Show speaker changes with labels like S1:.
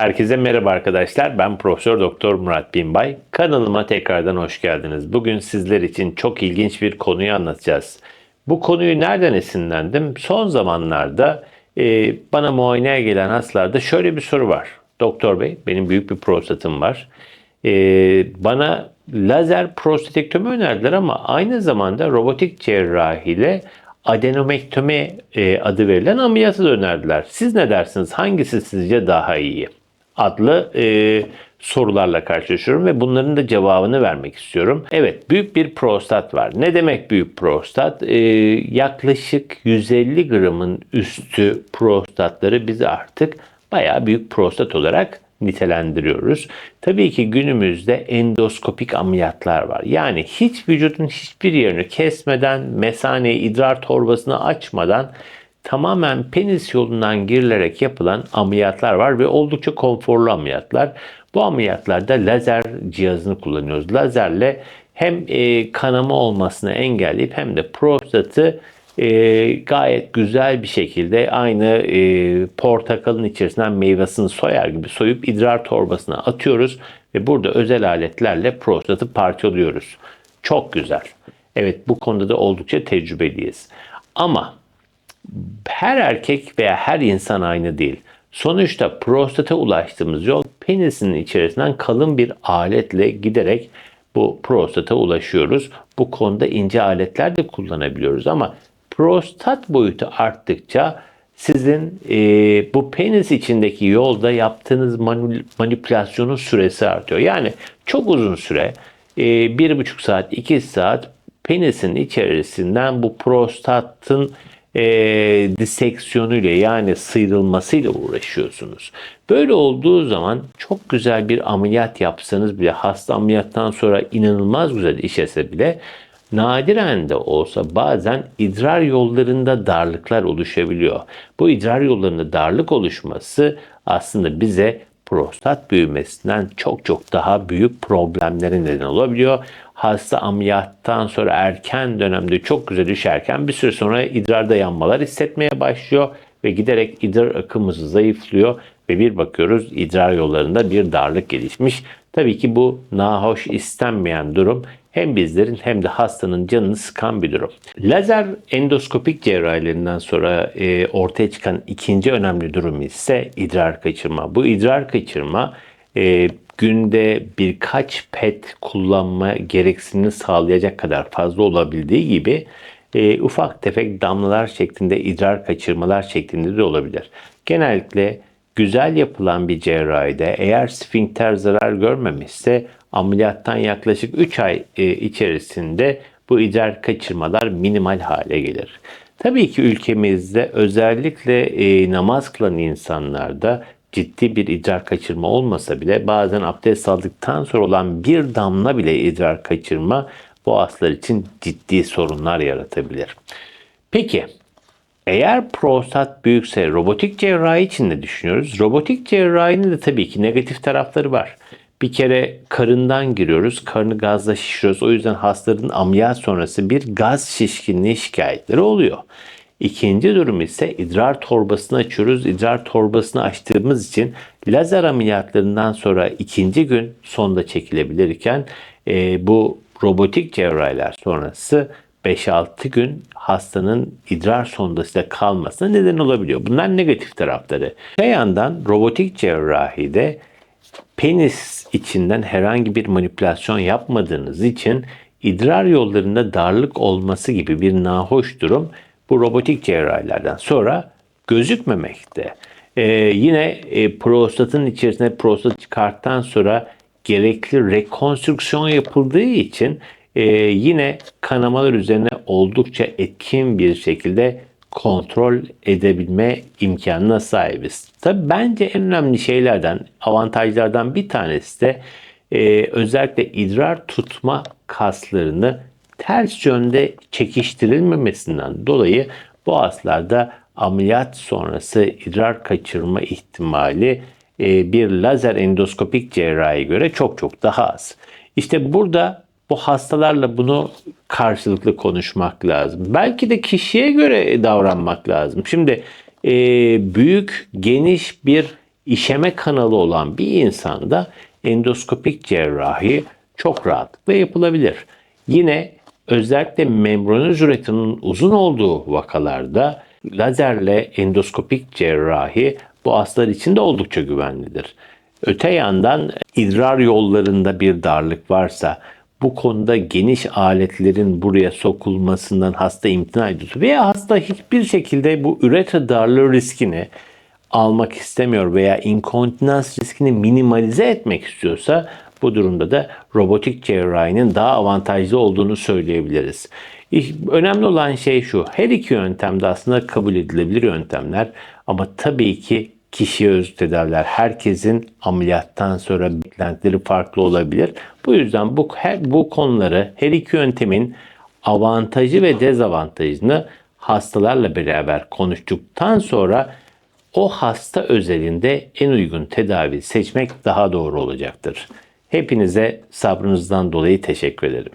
S1: Herkese merhaba arkadaşlar. Ben Profesör Doktor Murat Binbay. Kanalıma tekrardan hoş geldiniz. Bugün sizler için çok ilginç bir konuyu anlatacağız. Bu konuyu nereden esinlendim? Son zamanlarda e, bana muayeneye gelen hastalarda şöyle bir soru var. Doktor bey, benim büyük bir prostatım var. E, bana lazer prostatektomi önerdiler ama aynı zamanda robotik cerrahiyle adenomektomi e, adı verilen ameliyatı da önerdiler. Siz ne dersiniz? Hangisi sizce daha iyi? Adlı e, sorularla karşılaşıyorum ve bunların da cevabını vermek istiyorum. Evet, büyük bir prostat var. Ne demek büyük prostat? E, yaklaşık 150 gramın üstü prostatları biz artık bayağı büyük prostat olarak nitelendiriyoruz. Tabii ki günümüzde endoskopik ameliyatlar var. Yani hiç vücudun hiçbir yerini kesmeden, mesaneyi, idrar torbasını açmadan tamamen penis yolundan girilerek yapılan ameliyatlar var ve oldukça konforlu ameliyatlar. Bu ameliyatlarda lazer cihazını kullanıyoruz. Lazerle hem e, kanama olmasını engelleyip hem de prostatı e, gayet güzel bir şekilde aynı e, portakalın içerisinden meyvasını soyar gibi soyup idrar torbasına atıyoruz ve burada özel aletlerle prostatı parçalıyoruz. Çok güzel. Evet bu konuda da oldukça tecrübeliyiz. Ama her erkek veya her insan aynı değil. Sonuçta prostata ulaştığımız yol penisinin içerisinden kalın bir aletle giderek bu prostata ulaşıyoruz. Bu konuda ince aletler de kullanabiliyoruz ama prostat boyutu arttıkça sizin e, bu penis içindeki yolda yaptığınız manipülasyonun süresi artıyor. Yani çok uzun süre, e, bir buçuk saat, iki saat penisin içerisinden bu prostatın e, diseksiyonuyla yani sıyrılmasıyla uğraşıyorsunuz. Böyle olduğu zaman çok güzel bir ameliyat yapsanız bile hasta ameliyattan sonra inanılmaz güzel işese bile nadiren de olsa bazen idrar yollarında darlıklar oluşabiliyor. Bu idrar yollarında darlık oluşması aslında bize prostat büyümesinden çok çok daha büyük problemlere neden olabiliyor. Hasta ameliyattan sonra erken dönemde çok güzel düşerken bir süre sonra idrarda yanmalar hissetmeye başlıyor ve giderek idrar akımımız zayıflıyor ve bir bakıyoruz idrar yollarında bir darlık gelişmiş. Tabii ki bu nahoş istenmeyen durum hem bizlerin hem de hastanın canını sıkan bir durum. Lazer endoskopik cerrahilerinden sonra e, ortaya çıkan ikinci önemli durum ise idrar kaçırma. Bu idrar kaçırma e, günde birkaç pet kullanma gereksinimi sağlayacak kadar fazla olabildiği gibi e, ufak tefek damlalar şeklinde idrar kaçırmalar şeklinde de olabilir. Genellikle güzel yapılan bir cerrahide eğer sfinkter zarar görmemişse ameliyattan yaklaşık 3 ay e, içerisinde bu idrar kaçırmalar minimal hale gelir. Tabii ki ülkemizde özellikle e, namaz kılan insanlarda ciddi bir idrar kaçırma olmasa bile bazen abdest aldıktan sonra olan bir damla bile idrar kaçırma bu hastalar için ciddi sorunlar yaratabilir. Peki eğer prostat büyükse robotik cerrahi için de düşünüyoruz. Robotik cerrahinin de tabii ki negatif tarafları var. Bir kere karından giriyoruz. Karnı gazla şişiriyoruz. O yüzden hastaların ameliyat sonrası bir gaz şişkinliği şikayetleri oluyor. İkinci durum ise idrar torbasını açıyoruz. İdrar torbasını açtığımız için lazer ameliyatlarından sonra ikinci gün sonda çekilebilirken e, bu robotik cerrahiler sonrası 5-6 gün hastanın idrar sondasında kalmasına neden olabiliyor. Bunlar negatif tarafları. Öte yandan robotik cerrahide penis içinden herhangi bir manipülasyon yapmadığınız için idrar yollarında darlık olması gibi bir nahoş durum bu robotik cerrahilerden sonra gözükmemekte. Ee, yine e, prostatın içerisine prostat çıkarttıktan sonra gerekli rekonstrüksiyon yapıldığı için e, yine kanamalar üzerine oldukça etkin bir şekilde kontrol edebilme imkanına sahibiz. Tabi bence en önemli şeylerden, avantajlardan bir tanesi de e, özellikle idrar tutma kaslarını ters yönde çekiştirilmemesinden dolayı bu hastalarda ameliyat sonrası idrar kaçırma ihtimali e, bir lazer endoskopik cerrahi göre çok çok daha az. İşte burada bu hastalarla bunu karşılıklı konuşmak lazım. Belki de kişiye göre davranmak lazım. Şimdi e, büyük, geniş bir işeme kanalı olan bir insanda endoskopik cerrahi çok rahatlıkla yapılabilir. Yine özellikle membranoz üretinin uzun olduğu vakalarda lazerle endoskopik cerrahi bu hastalar için de oldukça güvenlidir. Öte yandan idrar yollarında bir darlık varsa bu konuda geniş aletlerin buraya sokulmasından hasta imtina ediyor veya hasta hiçbir şekilde bu üreter darlığı riskini almak istemiyor veya inkontinans riskini minimalize etmek istiyorsa bu durumda da robotik cerrahinin daha avantajlı olduğunu söyleyebiliriz. Önemli olan şey şu. Her iki yöntem de aslında kabul edilebilir yöntemler ama tabii ki kişiye özgü tedaviler. Herkesin ameliyattan sonra beklentileri farklı olabilir. Bu yüzden bu her bu konuları her iki yöntemin avantajı ve dezavantajını hastalarla beraber konuştuktan sonra o hasta özelinde en uygun tedavi seçmek daha doğru olacaktır. Hepinize sabrınızdan dolayı teşekkür ederim.